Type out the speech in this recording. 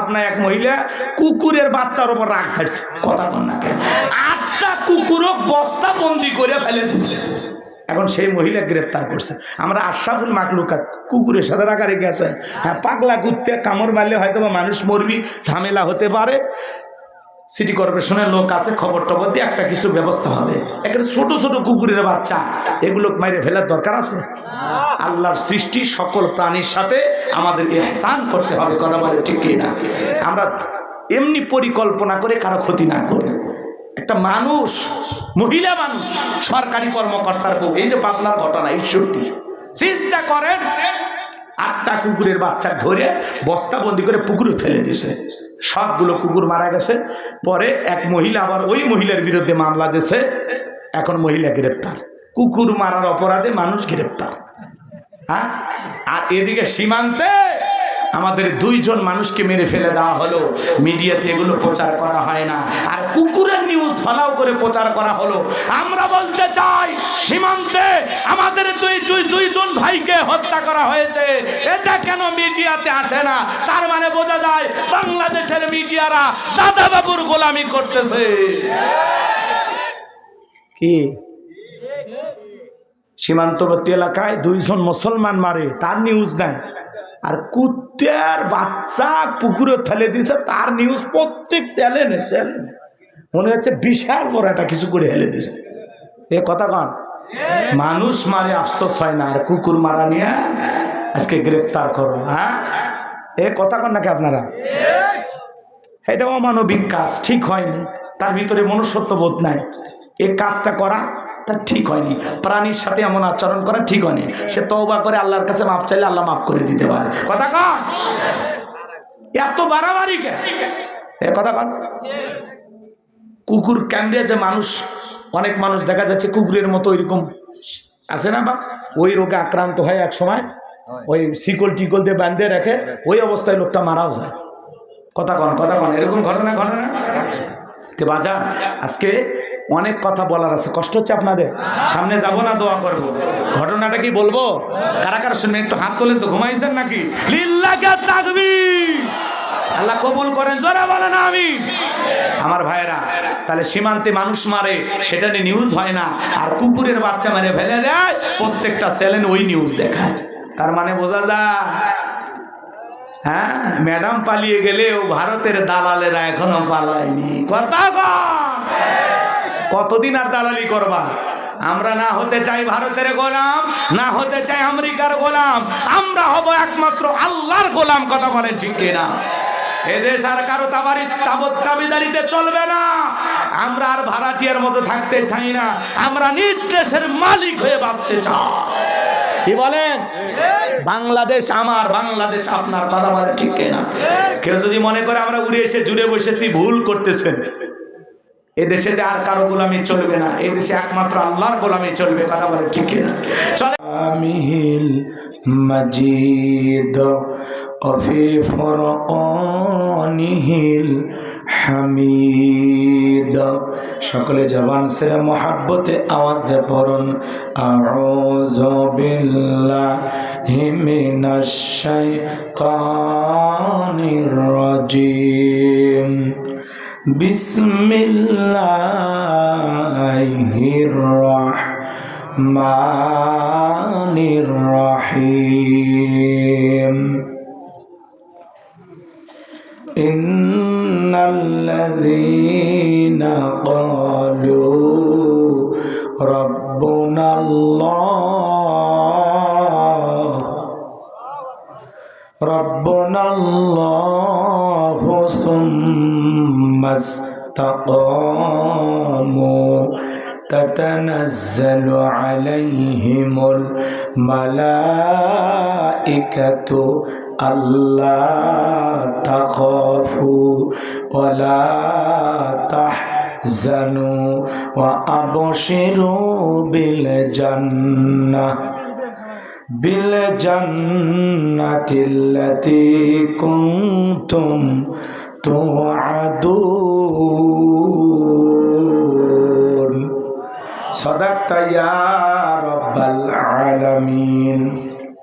আপনার এক মহিলা কুকুরের বাচ্চার উপর রাগ ছাড়ছে। কথা না আটটা কুকুরও বস্তা বন্দি করে ফেলে দিছে। এখন সেই মহিলা গ্রেপ্তার করছে। আমরা আশরাফুল মাকলুকা কুকুরের সাথে রাগারে গেছে হ্যাঁ পাগলা কুত্তে কামড় মারলে হয়তো মানুষ মরবি, ঝামেলা হতে পারে। সিটি কর্পোরেশনের লোক আছে খবর টবর দিয়ে একটা কিছু ব্যবস্থা হবে। এখানে ছোট ছোট কুকুরের বাচ্চা, এগুলো মাইরে ফেলার দরকার আছে? আল্লাহর সৃষ্টি সকল প্রাণীর সাথে আমাদের এহসান করতে হবে, কথা বলে ঠিক না? আমরা এমনি পরিকল্পনা করে কারও ক্ষতি না করে। একটা মানুষ, মহিলা মানুষ, সরকারি কর্মকর্তার বউ, এই যে পাবনার ঘটনা ঈশ্বরটি চিন্তা করেন, আটটা কুকুরের বাচ্চা ধরে বস্তাবন্দি করে পুকুরে ফেলে দিছে। সবগুলো কুকুর মারা গেছে। পরে এক মহিলা আবার ওই মহিলার বিরুদ্ধে মামলা দিয়েছে। এখন মহিলা গ্রেপ্তার। কুকুর মারার অপরাধে মানুষ গ্রেপ্তার। হ্যাঁ? আর এদিকে সীমান্তে আমাদের দুইজন মানুষকে মেরে ফেলে দেওয়া হলো। মিডিয়াতে এগুলো প্রচার করা হয় না। আর কুকুরের নিউজ ফলাও করে প্রচার করা হলো। আমরা বলতে চাই, সীমান্তে আমাদের দুই দুই দুইজন ভাইকে হত্যা করা হয়েছে। এটা কেন মিডিয়াতে আসে না? তার মানে বোঝা যায়, বাংলাদেশের মিডিয়ারা দাদা বাবুর গোলামি করতেছে। কি? সীমান্তবর্তী এলাকায় দুইজন মুসলমান মারে, তার নিউজ নাই। আর কুত্তের বাচ্চা পুকুরে ফেলে দিয়েছে, তার নিউজ প্রত্যেক চ্যানেলে চ্যানেলে মনে হচ্ছে বিশাল বড় একটা কিছু করে ফেলে দিয়েছে। এ কথা কন, মানুষ মারে আফসোস হয় না, আর কুকুর মারা নিয়ে আজকে গ্রেফতার করো হ্যাঁ? এ কথা কন নাকি আপনারা? এটা অমানবিক কাজ, ঠিক হয়নি। তার ভিতরে মনুষ্যত্ব বোধ নাই। এ কাজটা করা তার ঠিক হয়নি। প্রাণীর সাথে এমন আচরণ করা ঠিক হয়নি। সে তওবা করে আল্লাহর কাছে মাফ চাইলে আল্লাহ মাফ করে দিতে পারে। কথা কন। এত বাড়াবাড়ি কে এ কথা কন। কুকুর কামড়ে যে মানুষ অনেক মানুষ দেখা যাচ্ছে কুকুরের মতো ওইরকম আছে না বা? ওই রোগে আক্রান্ত হয় এক সময়। ওই শিকল টিকল দিয়ে বাঁধে রাখে ওই অবস্থায় লোকটা মারাও যায়। কথা কন কথা কন। এরকম ঘটনা ঘটনা? বাজার আজকে অনেক কথা বলার আছে। কষ্ট হচ্ছে আপনাদের? সামনে যাব না, দোয়া করব। ঘটনাটা কি বলব? কারা কারা শুনবেন একটু হাত তোলেন তো, ঘুমাইছেন নাকি? আল্লাহ কবুল করেন, জোরা বলে না আমি আমার ভাইয়েরা, তাহলে সীমান্তে মানুষ মারে, সেটা নিয়ে নিউজ হয় না। আর কুকুরের বাচ্চা মেরে ফেলে দেয়, প্রত্যেকটা চ্যানেল ওই নিউজ দেখায়। তার মানে বোঝা যায়? হ্যাঁ ম্যাডাম পালিয়ে গেলেও ভারতের দালালেরা এখনও পালায়নি। কথা। কতদিন আর দালালি করবা? আমরা না হতে চাই ভারতের গোলাম, না হতে চাই আমেরিকার গোলাম, আমরা হব একমাত্র আল্লাহর গোলাম, কথা বলেন ঠিক কিনা? এদেশ আর কারও তাবারি চলবে না। আমরা আর ভাড়াটিয়ার মতো থাকতে চাই না। আমরা নিজ দেশের মালিক হয়ে বাঁচতে চাই। কি বলেন? বাংলাদেশ আমার, বাংলাদেশ আপনার, কথা বলে ঠিক না কেউ যদি মনে করে আমরা উড়ে এসে জুড়ে বসেছি, ভুল করতেছেন। এদেশে আর কারও গোলামি চলবে না। এদেশে একমাত্র আল্লাহর গোলামি চলবে, কথা বলে ঠিক না চলে। আমিহিল মজিদ, অফি ফরকানিহিল হামিদ। সকলে জবান সেরে মোহাব্বতে আওয়াজ দিয়ে পড়ুন। আউযু বিল্লাহি মিনাশ শাইতানির রাজিম। بسم الله الرحمن الرحيم. إن الذين قالوا ربنا الله ربنا الله ثم استقاموا تتنزل عليهم الملائكة ألا تخافوا ولا تحزنوا وأبشروا بالجنة بالجنة التي كنتم توعدون صدقت يا رب العالمين